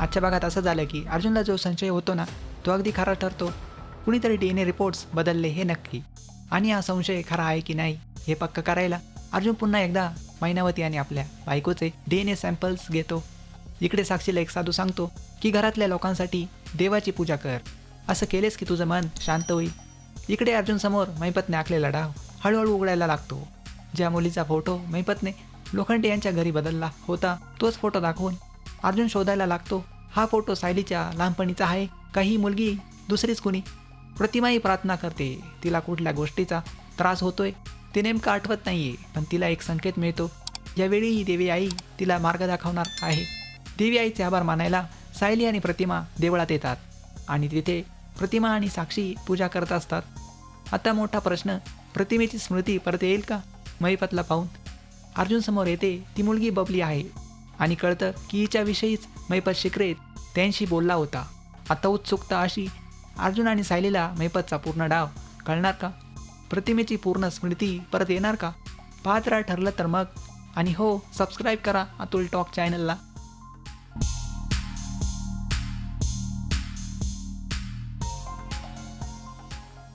आजच्या भागात असं झालं की अर्जुनला जो संशय होतो ना तो अगदी खरा ठरतो. कुणीतरी डी एन ए रिपोर्ट्स बदलले हे नक्की. आणि हा संशय खरा आहे की नाही हे पक्क करायला अर्जुन पुन्हा एकदा मैनावती आणि आपल्या बायकोचे डी एन ए सॅम्पल्स घेतो. इकडे साक्षीला एक साधू सांगतो की घरातल्या लोकांसाठी देवाची पूजा कर. असं केलेस की तुझं मन शांत होईल. इकडे अर्जुन समोर मैपतने आखलेला डाव हळूहळू उघडायला लागतो. ज्या मुलीचा फोटो मैपतने लोखंडे यांच्या घरी बदलला होता तोच फोटो दाखवून अर्जुन शोधायला लागतो हा फोटो सायलीच्या लहानपणीचा आहे. काही मुलगी दुसरीच कुणी. प्रतिमाही प्रार्थना करते. तिला कुठल्या गोष्टीचा त्रास होतोय ते नेमकं आठवत नाहीये पण तिला एक संकेत मिळतो. यावेळीही देवी आई तिला मार्ग दाखवणार आहे. देवी आईचे आभार मानायला सायली आणि प्रतिमा देवळात येतात आणि तिथे प्रतिमा आणि साक्षी पूजा करत असतात. आता मोठा प्रश्न प्रतिमेची स्मृती परत येईल का? महिपतला पाहून अर्जुन समोर येते ती मुलगी बबली आहे. आणि कळतं की हिच्याविषयीच मैपत शिकरेत त्यांशी बोलला होता. आता उत्सुकता अशी अर्जुन आणि सायलीला मैपतचा पूर्ण डाव कळणार का? प्रतिमेची पूर्ण स्मृती परत येणार का? पात्र ठरलं तर मग. आणि हो सबस्क्राईब करा अतुल टॉक चॅनलला